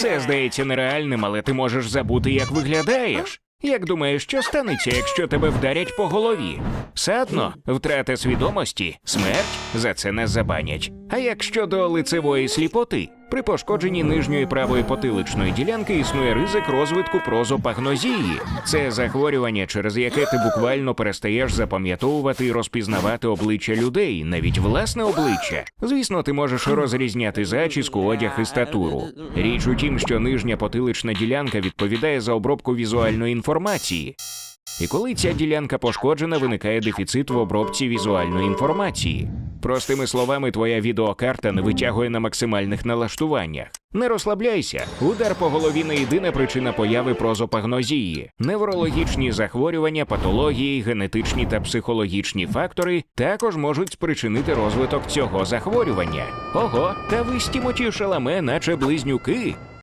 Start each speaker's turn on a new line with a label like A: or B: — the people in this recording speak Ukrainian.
A: Це здається нереальним, але ти можеш забути, як виглядаєш. Як думаєш, що станеться, якщо тебе вдарять по голові? Садно, втрата свідомості, смерть за це не забанять. А як щодо лицевої сліпоти? При пошкодженні нижньої правої потиличної ділянки існує ризик розвитку прозопагнозії. Це захворювання, через яке ти буквально перестаєш запам'ятовувати і розпізнавати обличчя людей, навіть власне обличчя. Звісно, ти можеш розрізняти зачіску, одяг і статуру. Річ у тім, що нижня потилична ділянка відповідає за обробку візуальної інформації. І коли ця ділянка пошкоджена, виникає дефіцит в обробці візуальної інформації. Простими словами, твоя відеокарта не витягує на максимальних налаштуваннях. Не розслабляйся. Удар по голові не єдина причина появи прозопагнозії. Неврологічні захворювання, патології, генетичні та психологічні фактори також можуть спричинити розвиток цього захворювання. Ого, та ви з Тімоті Шаламе, наче близнюки.